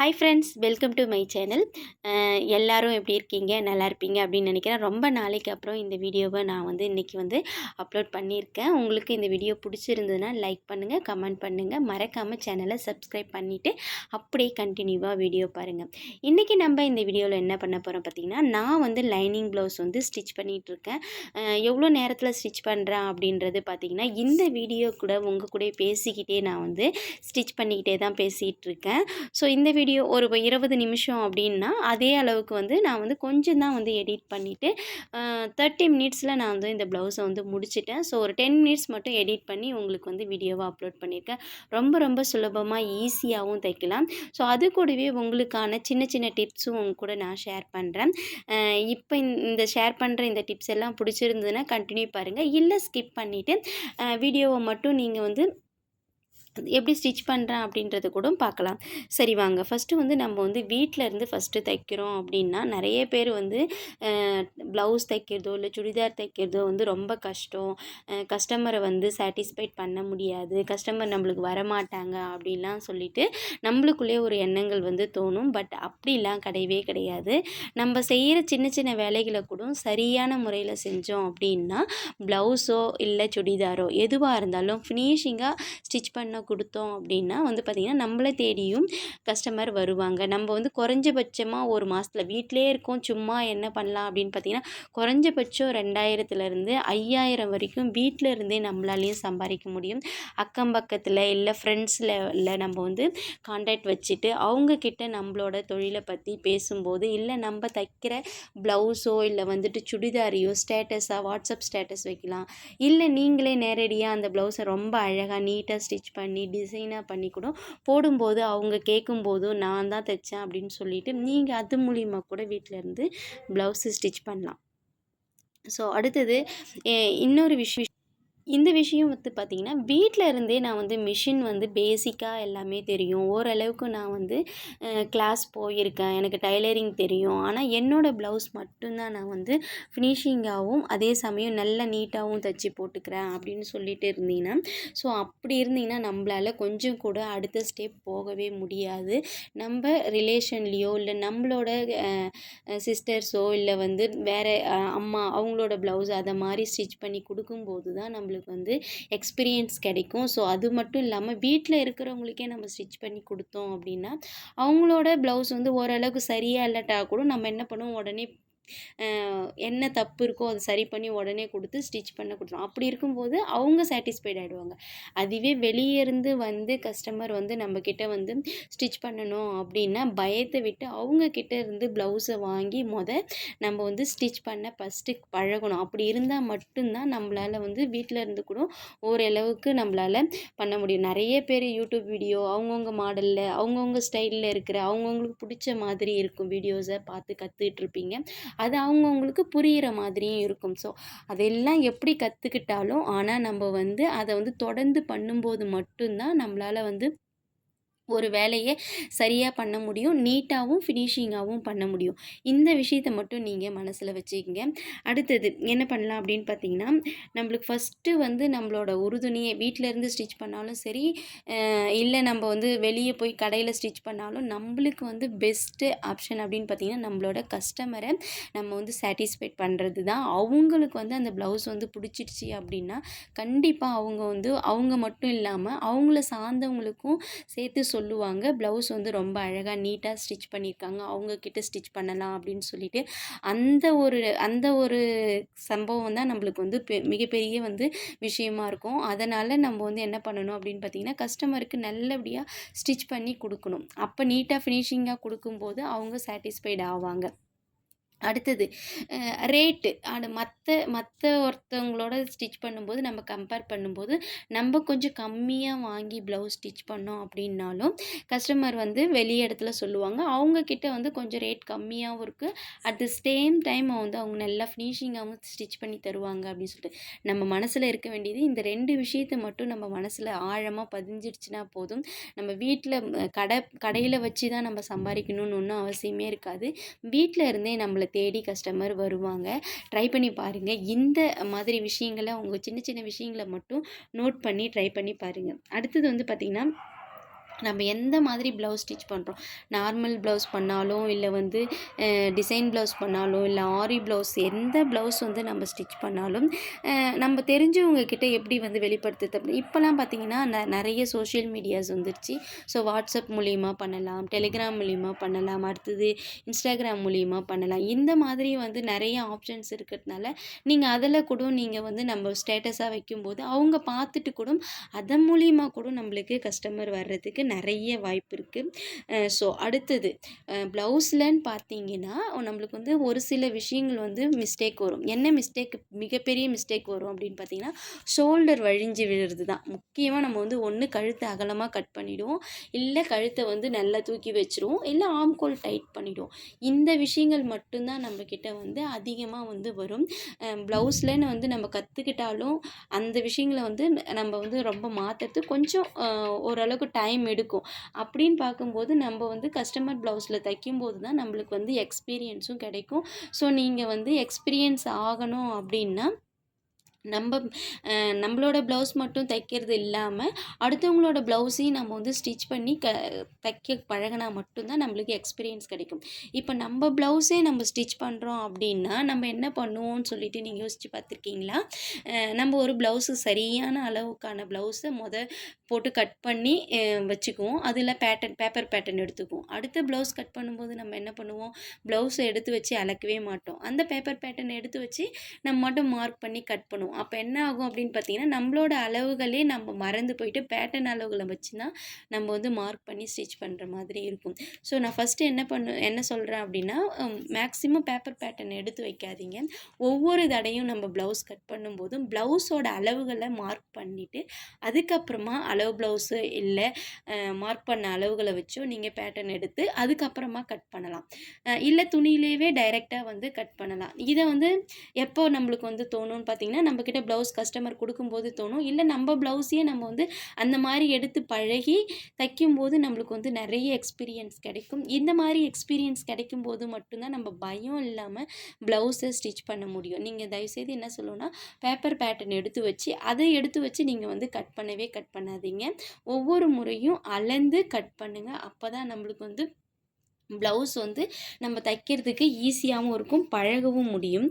Hi friends welcome to my channel எல்லோரும் எப்படி இருக்கீங்க? நல்லா இருப்பீங்க அப்படின்னு நினைக்கிறேன். ரொம்ப நாளைக்கு அப்புறம் இந்த வீடியோவை நான் வந்து இன்றைக்கி வந்து அப்லோட் பண்ணியிருக்கேன். உங்களுக்கு இந்த வீடியோ பிடிச்சிருந்ததுன்னா லைக் பண்ணுங்கள் கமெண்ட் பண்ணுங்கள் மறக்காமல் சேனலை சப்ஸ்கிரைப் பண்ணிவிட்டு அப்படியே கண்டினியூவாக வீடியோ பாருங்கள் இன்றைக்கி நம்ம இந்த வீடியோவில் என்ன பண்ண போகிறோம் பார்த்திங்கன்னா நான் வந்து லைனிங் ப்ளவுஸ் வந்து ஸ்டிச் பண்ணிகிட்ருக்கேன் எவ்வளோ நேரத்தில் ஸ்டிச் பண்ணுறேன் அப்படின்றது பார்த்திங்கன்னா இந்த வீடியோ கூட உங்கள் கூட பேசிக்கிட்டே நான் வந்து ஸ்டிச் பண்ணிக்கிட்டே தான் பேசிகிட்டு இருக்கேன். ஸோ இந்த வீடியோ வீடியோ ஒரு இருபது நிமிஷம் அப்படின்னா அதே அளவுக்கு வந்து நான் வந்து கொஞ்சம் தான் வந்து எடிட் பண்ணிவிட்டு தேர்ட்டி மினிட்ஸில் நான் வந்து இந்த ப்ளவுஸை வந்து முடிச்சிட்டேன். ஸோ ஒரு டென் மினிட்ஸ் மட்டும் எடிட் பண்ணி உங்களுக்கு வந்து வீடியோவை அப்லோட் பண்ணியிருக்கேன். ரொம்ப ரொம்ப சுலபமாக ஈஸியாகவும் தைக்கலாம். ஸோ அது கூடவே உங்களுக்கான சின்ன சின்ன டிப்ஸும் உங்க கூட நான் ஷேர் பண்ணுறேன் இப்போ இந்த ஷேர் பண்ணுற இந்த டிப்ஸ் எல்லாம் பிடிச்சிருந்ததுன்னா கண்டினியூ பாருங்கள் இல்லை ஸ்கிப் பண்ணிவிட்டு வீடியோவை மட்டும் நீங்கள் வந்து எப்படி ஸ்டிச் பண்ணுறேன் அப்படின்றத கூட பார்க்கலாம். சரி வாங்க. ஃபஸ்ட்டு வந்து நம்ம வந்து வீட்டில் இருந்து ஃபஸ்ட்டு தைக்கிறோம் அப்படின்னா நிறைய பேர் வந்து ப்ளவுஸ் தைக்கிறதோ இல்லை சுடிதார் தைக்கிறதோ வந்து ரொம்ப கஷ்டம். கஸ்டமரை வந்து சாட்டிஸ்ஃபைட் பண்ண முடியாது. கஸ்டமர் நம்மளுக்கு வரமாட்டாங்க அப்படின்லாம் சொல்லிட்டு நம்மளுக்குள்ளே ஒரு எண்ணங்கள் வந்து தோணும். பட் அப்படிலாம் கிடையவே கிடையாது. நம்ம செய்கிற சின்ன சின்ன வேலைகளை கூட சரியான முறையில் செஞ்சோம் அப்படின்னா ப்ளவுஸோ இல்லை சுடிதாரோ எதுவாக இருந்தாலும் ஃபினிஷிங்காக ஸ்டிச் பண்ண கொடுத்தோம் அப்படின்னா வந்து பார்த்திங்கன்னா நம்மளை தேடியும் கஸ்டமர் வருவாங்க. நம்ம வந்து குறைஞ்சபட்சமாக ஒரு மாதத்தில் வீட்டிலே இருக்கோம் சும்மா என்ன பண்ணலாம் அப்படின்னு பார்த்திங்கன்னா குறைஞ்சபட்சம் ரெண்டாயிரத்துலேருந்து ஐயாயிரம் வரைக்கும் வீட்டில் இருந்தே நம்மளாலேயும் சம்பாதிக்க முடியும். அக்கம் பக்கத்தில் இல்லை ஃப்ரெண்ட்ஸில் இல்லை நம்ம வந்து கான்டாக்ட் வச்சுட்டு அவங்கக்கிட்ட நம்மளோட தொழிலை பற்றி பேசும்போது இல்லை நம்ம தைக்கிற ப்ளவுஸோ இல்லை வந்துட்டு சுடிதாரியோ ஸ்டேட்டஸாக வாட்ஸ்அப் ஸ்டேட்டஸ் வைக்கலாம். இல்லை நீங்களே நேரடியாக அந்த ப்ளவுஸை ரொம்ப அழகாக நீட்டாக ஸ்டிச் பண்ணி பண்ணி டிசைனாக பண்ணி கூட போடும்போது அவங்க கேட்கும்போதும் நான் தான் தைச்சேன் அப்படின்னு சொல்லிட்டு நீங்கள் அது மூலிமா கூட வீட்டில் இருந்து ப்ளவுஸு ஸ்டிச் பண்ணலாம். ஸோ அடுத்தது இன்னொரு விஷயம் இந்த விஷயம் வந்து பார்த்திங்கன்னா வீட்டில் இருந்தே நான் வந்து மிஷின் வந்து பேசிக்காக எல்லாமே தெரியும். ஓரளவுக்கு நான் வந்து கிளாஸ் போயிருக்கேன். எனக்கு டைலரிங் தெரியும். ஆனால் என்னோடய ப்ளவுஸ் மட்டும்தான் நான் வந்து ஃபினிஷிங்காகவும் அதே சமயம் நல்ல நீட்டாகவும் தைச்சி போட்டுக்கிறேன் அப்படின்னு சொல்லிட்டு இருந்தீங்கன்னா ஸோ அப்படி இருந்தீங்கன்னா நம்மளால் கொஞ்சம் கூட அடுத்த ஸ்டெப் போகவே முடியாது. நம்ம ரிலேஷன்லேயோ இல்லை நம்மளோட சிஸ்டர்ஸோ இல்லை வந்து வேறு அம்மா அவங்களோட ப்ளவுஸ் அதை மாதிரி ஸ்டிச் பண்ணி கொடுக்கும்போது தான் நம்மளுக்கு அவங்களுக்கு வந்து எக்ஸ்பீரியன்ஸ் கிடைக்கும். ஸோ அது மட்டும் இல்லாமல் வீட்டில் இருக்கிறவங்களுக்கே நம்ம ஸ்டிச் பண்ணி கொடுத்தோம் அப்படின்னா அவங்களோட ப்ளவுஸ் வந்து ஓரளவுக்கு சரியாக இல்லாட்டா கூட நம்ம என்ன பண்ணுவோம்? உடனே என்ன தப்பு இருக்கோ அதை சரி பண்ணி உடனே கொடுத்து ஸ்டிச் பண்ண கொடுத்துரும். அப்படி இருக்கும்போது அவங்க சாட்டிஸ்ஃபைட் ஆகிடுவாங்க அதுவே வெளியே இருந்து வந்து கஸ்டமர் வந்து நம்மக்கிட்ட வந்து ஸ்டிச் பண்ணணும் அப்படின்னா பயத்தை விட்டு அவங்கக்கிட்ட இருந்து ப்ளவுஸை வாங்கி முத நம்ம வந்து ஸ்டிச் பண்ண ஃபஸ்ட்டு பழகணும். அப்படி இருந்தால் மட்டும்தான் நம்மளால் வந்து வீட்டில் இருந்து கூட ஓரளவுக்கு நம்மளால் பண்ண முடியும். நிறைய பேர் யூடியூப் வீடியோ அவங்கவுங்க மாடலில் அவங்கவுங்க ஸ்டைலில் இருக்கிற அவங்கவுங்களுக்கு பிடிச்ச மாதிரி இருக்கும் வீடியோஸை பார்த்து கற்றுக்கிட்டு இருப்பீங்க. அது அவங்கவுங்களுக்கு புரிகிற மாதிரியும் இருக்கும். ஸோ அதெல்லாம் எப்படி கற்றுக்கிட்டாலும் ஆனால் நம்ம வந்து அதை வந்து தொடர்ந்து பண்ணும்போது மட்டும்தான் நம்மளால் வந்து ஒரு வேலையை சரியாக பண்ண முடியும் நீட்டாகவும் ஃபினிஷிங்காகவும் பண்ண முடியும். இந்த விஷயத்தை மட்டும் நீங்கள் மனசில் வச்சுக்கிங்க. அடுத்தது என்ன பண்ணலாம் அப்படின்னு பார்த்தீங்கன்னா நம்மளுக்கு ஃபஸ்ட்டு வந்து நம்மளோட உறுதுணையை வீட்டிலேருந்து ஸ்டிச் பண்ணாலும் சரி இல்லை நம்ம வந்து வெளியே போய் கடையில் ஸ்டிச் பண்ணாலும் நம்மளுக்கு வந்து பெஸ்ட்டு ஆப்ஷன் அப்படின்னு பார்த்தீங்கன்னா நம்மளோட கஸ்டமரை நம்ம வந்து சாட்டிஸ்ஃபைட் பண்ணுறது தான். அவங்களுக்கு வந்து அந்த ப்ளவுஸ் வந்து பிடிச்சிடுச்சு அப்படின்னா கண்டிப்பாக அவங்க வந்து அவங்க மட்டும் இல்லாமல் அவங்கள சார்ந்தவங்களுக்கும் சேர்த்து சொல்லுவாங்க. ப்ளவுஸ் வந்து ரொம்ப அழகாக நீட்டாக ஸ்டிச் பண்ணியிருக்காங்க. அவங்கக்கிட்ட ஸ்டிச் பண்ணலாம் அப்படின்னு சொல்லிட்டு. அந்த ஒரு அந்த ஒரு சம்பவம் தான் நம்மளுக்கு வந்து பெ மிகப்பெரிய வந்து விஷயமா இருக்கும். அதனால் நம்ம வந்து என்ன பண்ணணும் அப்படின்னு பார்த்தீங்கன்னா கஸ்டமருக்கு நல்லபடியாக ஸ்டிச் பண்ணி கொடுக்கணும். அப்போ நீட்டாக ஃபினிஷிங்காக கொடுக்கும்போது அவங்க சாட்டிஸ்ஃபைட் ஆவாங்க. அடுத்தது ரேட்டு. அது மற்ற மற்ற ஒருத்தவங்களோட ஸ்டிச் பண்ணும்போது நம்ம கம்பேர் பண்ணும்போது நம்ம கொஞ்சம் கம்மியாக வாங்கி ப்ளவுஸ் ஸ்டிச் பண்ணோம் அப்படின்னாலும் கஸ்டமர் வந்து வெளி இடத்துல சொல்லுவாங்க. அவங்கக்கிட்ட வந்து கொஞ்சம் ரேட் கம்மியாகவும் இருக்குது அட் த சேம் டைம் வந்து அவங்க நல்லா ஃபினிஷிங்காகவும் ஸ்டிச் பண்ணி தருவாங்க அப்படின்னு சொல்லிட்டு நம்ம மனசில் இருக்க வேண்டியது இந்த ரெண்டு விஷயத்தை மட்டும் நம்ம மனசில் ஆழமாக பதிஞ்சிடுச்சுன்னா போதும். நம்ம வீட்டில் கடை கடையில் வச்சு தான் நம்ம சம்பாதிக்கணும்னு ஒன்றும் அவசியமே இருக்காது. வீட்டில் இருந்தே உங்களை தேடி கஸ்டமர் வருவாங்க. ட்ரை பண்ணி பாருங்கள் இந்த மாதிரி விஷயங்களை உங்கள் சின்ன சின்ன விஷயங்களை மட்டும் நோட் பண்ணி ட்ரை பண்ணி பாருங்கள் அடுத்தது வந்து பார்த்திங்கன்னா நம்ம எந்த மாதிரி ப்ளவுஸ் ஸ்டிச் பண்ணுறோம் நார்மல் ப்ளவுஸ் பண்ணாலும் இல்லை வந்து டிசைன் ப்ளவுஸ் பண்ணாலும் இல்லை ஆரி ப்ளவுஸ் எந்த ப்ளவுஸ் வந்து நம்ம ஸ்டிச் பண்ணாலும் நம்ம தெரிஞ்சவங்க கிட்ட எப்படி வந்து வெளிப்படுத்துறது அப்படி? இப்போலாம் பார்த்தீங்கன்னா ந நிறைய சோஷியல் மீடியாஸ் வந்துருச்சு. ஸோ வாட்ஸ்அப் மூலியமாக பண்ணலாம் டெலிகிராம் மூலியமாக பண்ணலாம் அடுத்தது இன்ஸ்டாகிராம் மூலியமாக பண்ணலாம். இந்த மாதிரி வந்து நிறைய ஆப்ஷன்ஸ் இருக்கிறதுனால நீங்கள் அதில் கூட நீங்கள் வந்து நம்ம ஸ்டேட்டஸாக வைக்கும்போது அவங்க பார்த்துட்டு கூட அதன் மூலியமாக கூட நம்மளுக்கு கஸ்டமர் வர்றதுக்கு நிறைய வாய்ப்பு இருக்குது ஸோ அடுத்தது ப்ளவுஸ்லன்னு பார்த்தீங்கன்னா நம்மளுக்கு வந்து ஒரு சில விஷயங்கள் வந்து மிஸ்டேக் வரும். என்ன மிஸ்டேக் மிகப்பெரிய மிஸ்டேக் வரும் அப்படின்னு பார்த்தீங்கன்னா ஷோல்டர் வழிஞ்சு விழுறது தான் முக்கியமாக நம்ம வந்து ஒன்று கழுத்தை அகலமாக கட் பண்ணிவிடுவோம் இல்லை கழுத்தை வந்து நல்லா தூக்கி வச்சுருவோம். இல்லை ஆம்கோல் டைட் பண்ணிவிடுவோம் இந்த விஷயங்கள் மட்டும்தான் நம்மக்கிட்ட வந்து அதிகமாக வந்து வரும். ப்ளவுஸ்லன்னு வந்து நம்ம கற்றுக்கிட்டாலும் அந்த விஷயங்களை வந்து நம்ம வந்து ரொம்ப மாற்றுறது கொஞ்சம் ஓரளவுக்கு டைம் எடுக்கும் எடுக்கும். அப்படின்னு பார்க்கும்போது நம்ம வந்து கஸ்டமர் ப்ளவுஸில் தைக்கும்போது தான் நம்மளுக்கு வந்து எக்ஸ்பீரியன்ஸும் கிடைக்கும். ஸோ நீங்கள் வந்து எக்ஸ்பீரியன்ஸ் ஆகணும் அப்படின்னா நம்ம நம்மளோட ப்ளவுஸ் மட்டும் தைக்கிறது இல்லாமல் அடுத்தவங்களோட ப்ளவுஸையும் நம்ம வந்து ஸ்டிச் பண்ணி க தைக்க பழகினா மட்டும்தான் நம்மளுக்கு எக்ஸ்பீரியன்ஸ் கிடைக்கும். இப்போ நம்ம ப்ளவுஸே நம்ம ஸ்டிச் பண்ணுறோம் அப்படின்னா நம்ம என்ன பண்ணுவோம்னு சொல்லிட்டு நீங்கள் யோசிச்சு பார்த்துருக்கீங்களா? நம்ம ஒரு ப்ளவுஸு சரியான அளவுக்கான ப்ளவுஸை முத போட்டு கட் பண்ணி வச்சுக்குவோம். அதில் பேட்டர்ன் பேப்பர் பேட்டர்ன் எடுத்துக்குவோம். அடுத்த ப்ளவுஸ் கட் பண்ணும்போது நம்ம என்ன பண்ணுவோம்? ப்ளவுஸை எடுத்து வச்சு அளக்கவே மாட்டோம். அந்த பேப்பர் பேட்டர்ன் எடுத்து வச்சு நம்ம மட்டும் மார்க் பண்ணி கட் பண்ணுவோம். அப்போ என்ன ஆகும் அப்படின்னு பார்த்தீங்கன்னா நம்மளோட அளவுகளே நம்ம மறந்து போயிட்டு பேட்டர்ன் அளவுகளை வச்சு தான் நம்ம வந்து மார்க் பண்ணி ஸ்டிச் பண்ணுற மாதிரி இருக்கும். ஸோ நான் ஃபஸ்ட்டு என்ன பண்ணு என்ன சொல்கிறேன் அப்படின்னா மேக்ஸிமம் பேப்பர் பேட்டர்ன் எடுத்து வைக்காதீங்க. ஒவ்வொரு தடையும் நம்ம ப்ளவுஸ் கட் பண்ணும்போதும் ப்ளவுஸோட அளவுகளை மார்க் பண்ணிவிட்டு அதுக்கப்புறமா அளவு ப்ளவுஸு இல்லை மார்க் பண்ண அளவுகளை வச்சும் நீங்கள் பேட்டர்ன் எடுத்து அதுக்கப்புறமா கட் பண்ணலாம். இல்லை துணியிலேயே டைரெக்டாக வந்து கட் பண்ணலாம். இதை வந்து எப்போ நம்மளுக்கு வந்து தோணும்னு பார்த்தீங்கன்னா நமக்கு நம்மக்கிட்ட ப்ளவுஸ் கஸ்டமர் கொடுக்கும்போது தோணும். இல்லை நம்ம ப்ளவுஸையே நம்ம வந்து அந்த மாதிரி எடுத்து பழகி தைக்கும்போது நம்மளுக்கு வந்து நிறைய எக்ஸ்பீரியன்ஸ் கிடைக்கும். இந்த மாதிரி எக்ஸ்பீரியன்ஸ் கிடைக்கும் போது மட்டும்தான் நம்ம பயம் இல்லாமல் ப்ளவுஸை ஸ்டிச் பண்ண முடியும். நீங்கள் தயவுசெய்து என்ன சொல்லணும்னா பேப்பர் பேட்டர்ன் எடுத்து வச்சு அதை எடுத்து வச்சு நீங்கள் வந்து கட் பண்ணவே கட் பண்ணாதீங்க. ஒவ்வொரு முறையும் அளந்து கட் பண்ணுங்கள் அப்போ தான் நம்மளுக்கு வந்து ப்ளவுஸ் வந்து நம்ம தைக்கிறதுக்கு ஈஸியாகவும் இருக்கும் பழகவும் முடியும்.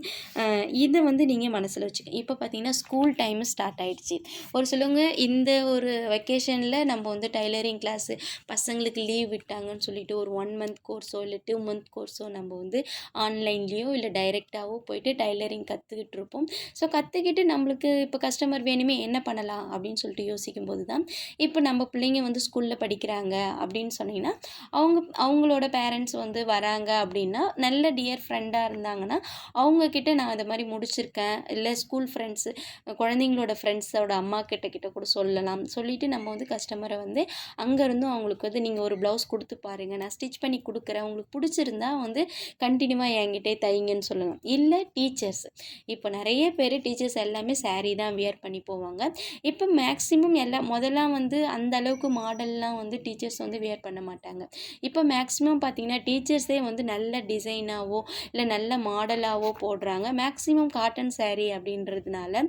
இதை வந்து நீங்கள் மனசில் வச்சுக்கோங்க இப்போ பார்த்தீங்கன்னா ஸ்கூல் டைம் ஸ்டார்ட் ஆகிடுச்சு ஒரு சிலவங்க இந்த ஒரு வெக்கேஷனில் நம்ம வந்து டைலரிங் கிளாஸு பசங்களுக்கு லீவ் விட்டாங்கன்னு சொல்லிட்டு ஒரு ஒன் மந்த் கோர்ஸோ இல்லை டூ மந்த் கோர்ஸோ நம்ம வந்து ஆன்லைன்லேயோ இல்லை டைரெக்டாகவோ போயிட்டு டைலரிங் கற்றுக்கிட்டு இருப்போம். ஸோ கற்றுக்கிட்டு நம்மளுக்கு இப்போ கஸ்டமர் வேணுமே என்ன பண்ணலாம் அப்படின்னு சொல்லிட்டு யோசிக்கும் போது தான் இப்போ நம்ம பிள்ளைங்க வந்து ஸ்கூலில் படிக்கிறாங்க அப்படின்னு சொன்னிங்கன்னா அவங்க அவங்களோட பேரண்ட்ஸ் வந்து வராங்க அப்படின்னா நல்ல டியர் ஃப்ரெண்டாக இருந்தாங்கன்னா அவங்கக்கிட்ட நான் இந்த மாதிரி முடிச்சிருக்கேன். இல்லை ஸ்கூல் ஃப்ரெண்ட்ஸு குழந்தைங்களோட ஃப்ரெண்ட்ஸோட அம்மா கிட்ட கிட்ட கூட சொல்லலாம். சொல்லிவிட்டு நம்ம வந்து கஸ்டமரை வந்து அங்கேருந்தும் அவங்களுக்கு வந்து நீங்கள் ஒரு ப்ளவுஸ் கொடுத்து பாருங்கள் நான் ஸ்டிச் பண்ணி கொடுக்குறேன். உங்களுக்கு பிடிச்சிருந்தா வந்து கண்டினியூவாக என்கிட்டே தைங்கன்னு சொல்லலாம். இல்லை டீச்சர்ஸ் இப்போ நிறைய பேர் டீச்சர்ஸ் எல்லாமே சாரீ தான் வியர் பண்ணி போவாங்க. இப்போ மேக்ஸிமம் எல்லாம் முதல்லாம் வந்து அந்த அளவுக்கு மாடல்லாம் வந்து டீச்சர்ஸ் வந்து வியர் பண்ண மாட்டாங்க. இப்போ மேக்ஸிமம் பார்த்தீங்கன்னா டீச்சர்ஸே வந்து நல்ல டிசைனாகவோ இல்லை நல்ல மாடலாகவோ போடுறாங்க. மேக்ஸிமம் காட்டன் சேரீ அப்படின்றதுனால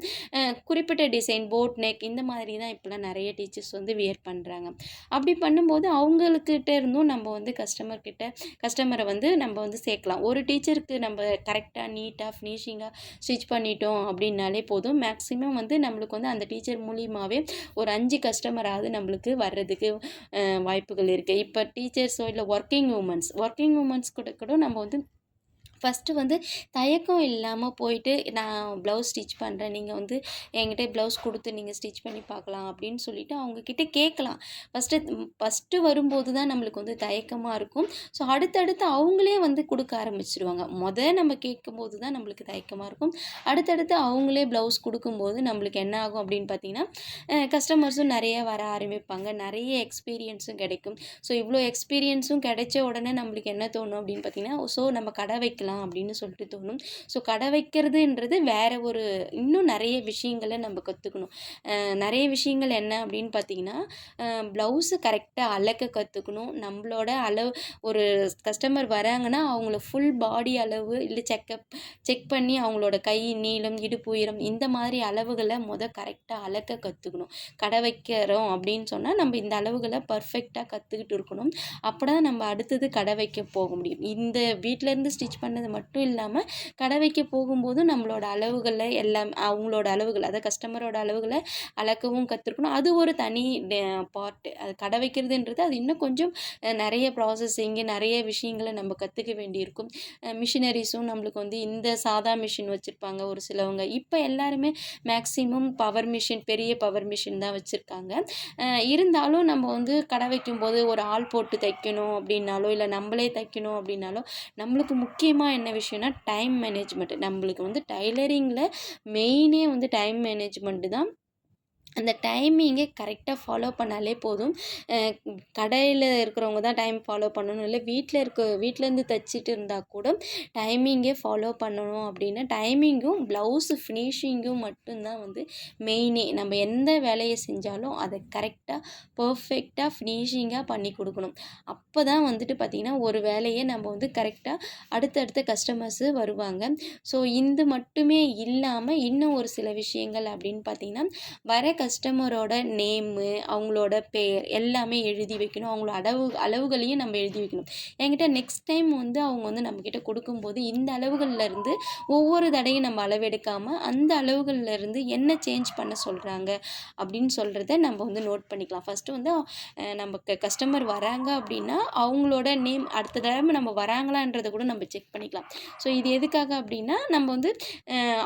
குறிப்பிட்ட டிசைன் போட் நெக் இந்த மாதிரி தான் இப்போலாம் நிறைய டீச்சர்ஸ் வந்து வியர் பண்ணுறாங்க அப்படி பண்ணும்போது அவங்கக்கிட்ட இருந்தும் நம்ம வந்து கஸ்டமர்கிட்ட கஸ்டமரை வந்து நம்ம வந்து சேர்க்கலாம். ஒரு டீச்சருக்கு நம்ம கரெக்டாக நீட்டாக ஃபினிஷிங்காக ஸ்டிச் பண்ணிட்டோம் அப்படின்னாலே போதும். மேக்ஸிமம் வந்து நம்மளுக்கு வந்து அந்த டீச்சர் மூலியமாகவே ஒரு அஞ்சு கஸ்டமராவது நம்மளுக்கு வர்றதுக்கு வாய்ப்புகள் இருக்குது இப்போ டீச்சர்ஸோ இல்லை ஒர்க்கிங் உமன்ஸ் ஒர்க்கிங் உமன்ஸ் கூட கூட நம்ம வந்து ஃபஸ்ட்டு வந்து தயக்கம் இல்லாமல் போயிட்டு நான் ப்ளவுஸ் ஸ்டிச் பண்ணுறேன் நீங்கள் வந்து என்கிட்ட ப்ளவுஸ் கொடுத்து நீங்கள் ஸ்டிச் பண்ணி பார்க்கலாம் அப்படின்னு சொல்லிவிட்டு அவங்கக்கிட்ட கேட்கலாம். ஃபஸ்ட்டு ஃபஸ்ட்டு வரும்போது தான் நம்மளுக்கு வந்து தயக்கமாக இருக்கும். ஸோ அடுத்தடுத்து அவங்களே வந்து கொடுக்க ஆரம்பிச்சிருவாங்க. முத நம்ம கேட்கும்போது தான் நம்மளுக்கு தயக்கமாக இருக்கும். அடுத்தடுத்து அவங்களே ப்ளவுஸ் கொடுக்கும்போது நம்மளுக்கு என்ன ஆகும் அப்படின்னு பார்த்தீங்கன்னா கஸ்டமர்ஸும் நிறைய வர ஆரம்பிப்பாங்க. நிறைய எக்ஸ்பீரியன்ஸும் கிடைக்கும். ஸோ இவ்வளோ எக்ஸ்பீரியன்ஸும் கிடைச்ச உடனே நம்மளுக்கு என்ன தோணும் அப்படின்னு பார்த்தீங்கன்னா ஸோ நம்ம கடை வைக்கலாம். வைக்கலாம் அப்படின்னு சொல்லிட்டு தோணும். ஸோ கடை வைக்கிறதுன்றது வேற ஒரு இன்னும் நிறைய விஷயங்களை நம்ம கற்றுக்கணும் நிறைய விஷயங்கள் என்ன அப்படின்னு பார்த்தீங்கன்னா ப்ளவுஸு கரெக்டாக அளக்க கற்றுக்கணும் நம்மளோட அளவு ஒரு கஸ்டமர் வராங்கன்னா அவங்கள ஃபுல் பாடி அளவு இல்லை செக்கப் செக் பண்ணி அவங்களோட கை நீளம் இடுப்பு உயரம் இந்த மாதிரி அளவுகளை மொதல் கரெக்டாக அளக்க கற்றுக்கணும் கடை வைக்கிறோம் அப்படின்னு சொன்னால் நம்ம இந்த அளவுகளை பர்ஃபெக்டாக கற்றுக்கிட்டு இருக்கணும். அப்போ தான் நம்ம அடுத்தது கடை வைக்க போக முடியும். இந்த வீட்டிலேருந்து ஸ்டிச் பண்ண பண்ணது மட்டும் இல்லாமல் கடை வைக்க போகும்போதும் நம்மளோட அளவுகளை எல்லாம் அவங்களோட அளவுகள் அதாவது கஸ்டமரோட அளவுகளை அளக்கவும் கற்றுக்கணும் அது ஒரு தனி பார்ட்டு அது கடை வைக்கிறதுன்றது அது இன்னும் கொஞ்சம் நிறைய ப்ராசஸிங்கு நிறைய விஷயங்களை நம்ம கற்றுக்க வேண்டியிருக்கும். மிஷினரிஸும் நம்மளுக்கு வந்து இந்த சாதா மிஷின் வச்சுருப்பாங்க ஒரு சிலவங்க. இப்போ எல்லாருமே மேக்ஸிமம் பவர் மிஷின் பெரிய பவர் மிஷின் தான் வச்சுருக்காங்க. இருந்தாலும் நம்ம வந்து கடை வைக்கும்போது ஒரு ஆள் போட்டு தைக்கணும் அப்படின்னாலோ இல்லை நம்மளே தைக்கணும் அப்படின்னாலோ நம்மளுக்கு முக்கியமாக என்ன விஷயம்னா டைம் மேனேஜ்மெண்ட் நம்மளுக்கு வந்து டைலரிங்கில் மெயினே வந்து டைம் மேனேஜ்மெண்ட்டு தான் அந்த டைமிங்கை கரெக்டாக ஃபாலோ பண்ணாலே போதும். கடையில் இருக்கிறவங்க தான் டைம் ஃபாலோ பண்ணணும். இல்லை வீட்டில் இருக்க வீட்டிலேருந்து தைச்சிட்டு இருந்தால் கூட டைமிங்கே ஃபாலோ பண்ணணும் அப்படின்னா டைமிங்கும் ப்ளவுஸு ஃபினிஷிங்கும் மட்டும்தான் வந்து மெயினே. நம்ம எந்த வேலையை செஞ்சாலும் அதை கரெக்டாக பர்ஃபெக்டாக ஃபினிஷிங்காக பண்ணி கொடுக்கணும். அப்போ தான் வந்துட்டு பார்த்திங்கன்னா ஒரு வேலையை நம்ம வந்து கரெக்டாக அடுத்தடுத்த கஸ்டமர்ஸு வருவாங்க. ஸோ இந்த மட்டுமே இல்லாமல் இன்னும் ஒரு சில விஷயங்கள் அப்படின்னு பார்த்திங்கன்னா வர கஸ்டமரோட நேமு அவங்களோட பேர் எல்லாமே எழுதி வைக்கணும். அவங்களோட அளவு அளவுகளையும் நம்ம எழுதி வைக்கணும். என்கிட்ட நெக்ஸ்ட் டைம் வந்து அவங்க வந்து நம்மக்கிட்ட கொடுக்கும்போது இந்த அளவுகள்லேருந்து ஒவ்வொரு தடையும் நம்ம அளவெடுக்காமல் அந்த அளவுகள்லேருந்து என்ன சேஞ்ச் பண்ண சொல்கிறாங்க அப்படின்னு சொல்கிறத நம்ம வந்து நோட் பண்ணிக்கலாம். ஃபஸ்ட்டு வந்து நமக்கு கஸ்டமர் வராங்க அப்படின்னா அவங்களோட நேம் அடுத்த தடவை நம்ம வராங்களான்றதை கூட நம்ம செக் பண்ணிக்கலாம். ஸோ இது எதுக்காக அப்படின்னா நம்ம வந்து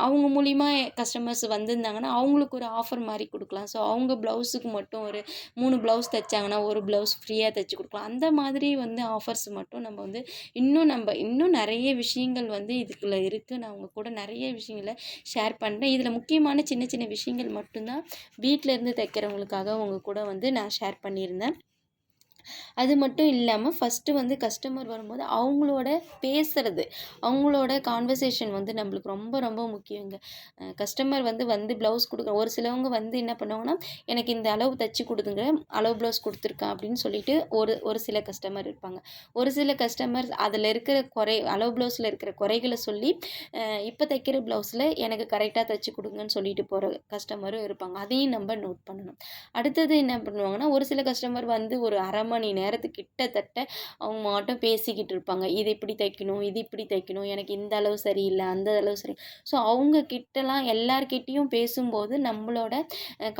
அவங்க மூலிமா கஸ்டமர்ஸ் வந்திருந்தாங்கன்னா அவங்களுக்கு ஒரு ஆஃபர் மாதிரி கொடுக்கலாம் கொடுக்கலாம். ஸோ அவங்க ப்ளவுஸுக்கு மட்டும் ஒரு மூணு ப்ளவுஸ் தைச்சாங்கன்னா ஒரு ப்ளவுஸ் ஃப்ரீயாக தைச்சி கொடுக்கலாம். அந்த மாதிரி வந்து ஆஃபர்ஸ் மட்டும் நம்ம வந்து இன்னும் நம்ம இன்னும் நிறைய விஷயங்கள் வந்து இதுக்குள்ளே இருக்குது நான் அவங்க கூட நிறைய விஷயங்களை ஷேர் பண்ணுறேன் இதில் முக்கியமான சின்ன சின்ன விஷயங்கள் மட்டும்தான் வீட்டில் இருந்து தைக்கிறவங்களுக்காக உங்கள் கூட வந்து நான் ஷேர் பண்ணியிருந்தேன். அது மட்டும் இல்லாமல் ஃபஸ்ட்டு வந்து கஸ்டமர் வரும்போது அவங்களோட பேசுகிறது அவங்களோட கான்வர்சேஷன் வந்து நம்மளுக்கு ரொம்ப ரொம்ப முக்கியங்க. கஸ்டமர் வந்து வந்து ப்ளவுஸ் கொடுக்குற ஒரு சிலவங்க வந்து என்ன பண்ணுவாங்கன்னா எனக்கு இந்த அளவு தைச்சி கொடுத்துங்க அளவு ப்ளவுஸ் கொடுத்துருக்கேன் அப்படின்னு சொல்லிட்டு ஒரு ஒரு சில கஸ்டமர் இருப்பாங்க. ஒரு சில கஸ்டமர் அதில் இருக்கிற குறை அளவு ப்ளவுஸில் இருக்கிற குறைகளை சொல்லி இப்போ தைக்கிற ப்ளவுஸில் எனக்கு கரெக்டாக தைச்சி கொடுங்கன்னு சொல்லிட்டு போகிற கஸ்டமரும் இருப்பாங்க. அதையும் நம்ம நோட் பண்ணணும். அடுத்தது என்ன பண்ணுவாங்கன்னா ஒரு சில கஸ்டமர் வந்து ஒரு அரை மணி நேரத்துக்கு கிட்டத்தட்ட அவங்க மாட்டும் பேசிக்கிட்டு இருப்பாங்க. இது இப்படி தைக்கணும் இது இப்படி தைக்கணும் எனக்கு இந்த அளவு சரியில்லை அந்த அளவு சரி ஸோ அவங்க கிட்டலாம் எல்லார்கிட்டேயும் பேசும்போது நம்மளோட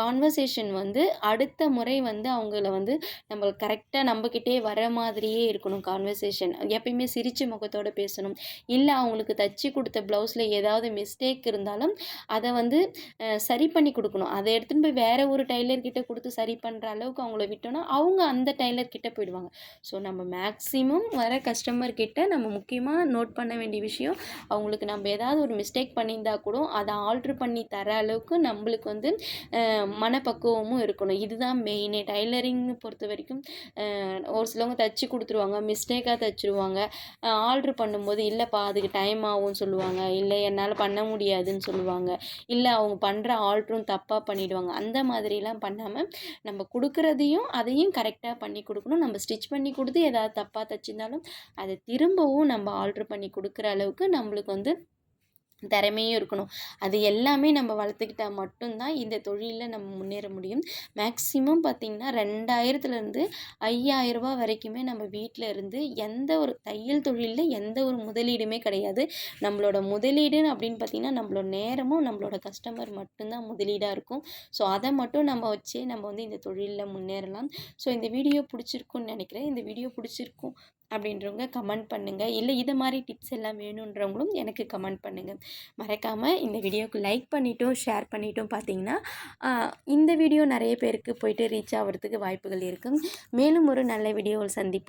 கான்வர்சேஷன் வந்து அடுத்த முறை வந்து அவங்கள வந்து நம்ம கரெக்டாக நம்மக்கிட்டே வர மாதிரியே இருக்கணும் கான்வர்சேஷன் எப்பயுமே சிரிச்சு முகத்தோடு பேசணும். இல்லை அவங்களுக்கு தச்சு கொடுத்த ப்ளவுஸில் ஏதாவது மிஸ்டேக் இருந்தாலும் அதை வந்து சரி பண்ணி கொடுக்கணும். அதை எடுத்துன்னு போய் வேறு ஒரு டைலர்கிட்ட கொடுத்து சரி பண்ணுற அளவுக்கு அவங்கள விட்டோன்னா அவங்க அந்த டைலர் கிட்ட போயிடுவாங்க. ஸோ நம்ம மேக்ஸிமம் வர கஸ்டமர் கிட்ட நம்ம முக்கியமாக நோட் பண்ண வேண்டிய விஷயம் அவங்களுக்கு நம்ம ஏதாவது ஒரு மிஸ்டேக் பண்ணியிருந்தா கூட அதை ஆல்ட்ரு பண்ணி தர அளவுக்கு நம்மளுக்கு வந்து மனப்பக்குவமும் இருக்கணும். இதுதான் மெயினே டைலரிங் பொறுத்த வரைக்கும் ஒரு சிலவங்க தைச்சி கொடுத்துருவாங்க மிஸ்டேக்காக தைச்சிருவாங்க. ஆல்ட்ரு பண்ணும்போது இல்லைப்பா அதுக்கு டைம் ஆகும்னு சொல்லுவாங்க. இல்லை என்னால் பண்ண முடியாதுன்னு சொல்லுவாங்க. இல்லை அவங்க பண்ணுற ஆல்ட்ரும் தப்பாக பண்ணிவிடுவாங்க அந்த மாதிரிலாம் பண்ணாமல் நம்ம கொடுக்குறதையும் அதையும் கரெக்டாக பண்ணி கொடுக்கணும். நம்ம ஸ்டிச் பண்ணி கொடுத்து ஏதாவது தப்பாக தைச்சிருந்தாலும் அதை திரும்பவும் நம்ம ஆர்டர் பண்ணி கொடுக்குற அளவுக்கு நம்மளுக்கு வந்து திறமையும் இருக்கணும். அது எல்லாமே நம்ம வளர்த்துக்கிட்டால் மட்டும்தான் இந்த தொழிலில் நம்ம முன்னேற முடியும். மேக்ஸிமம் பார்த்திங்கன்னா ரெண்டாயிரத்துலேருந்து ஐயாயிரரூபா வரைக்குமே நம்ம வீட்டில் இருந்து எந்த ஒரு தையல் தொழிலில் எந்த ஒரு முதலீடுமே கிடையாது. நம்மளோட முதலீடு அப்படின்னு பார்த்திங்கன்னா நம்மளோட நேரமும் நம்மளோட கஸ்டமர் மட்டும்தான் முதலீடாக இருக்கும். ஸோ அதை மட்டும் நம்ம வச்சே நம்ம வந்து இந்த தொழிலில் முன்னேறலாம். ஸோ இந்த வீடியோ பிடிச்சிருக்குன்னு நினைக்கிறேன். இந்த வீடியோ பிடிச்சிருக்கும் அப்படின்றவங்க கமெண்ட் பண்ணுங்கள் இல்லை இது மாதிரி டிப்ஸ் எல்லாம் வேணுன்றவங்களும் எனக்கு கமெண்ட் பண்ணுங்கள் மறக்காமல் இந்த வீடியோவுக்கு லைக் பண்ணிவிட்டும் ஷேர் பண்ணிவிட்டும் பார்த்தீங்கன்னா இந்த வீடியோ நிறைய பேருக்கு போயிட்டு ரீச் ஆகிறதுக்கு வாய்ப்புகள் இருக்கும். மேலும் ஒரு நல்ல வீடியோவில் சந்திப்போம்.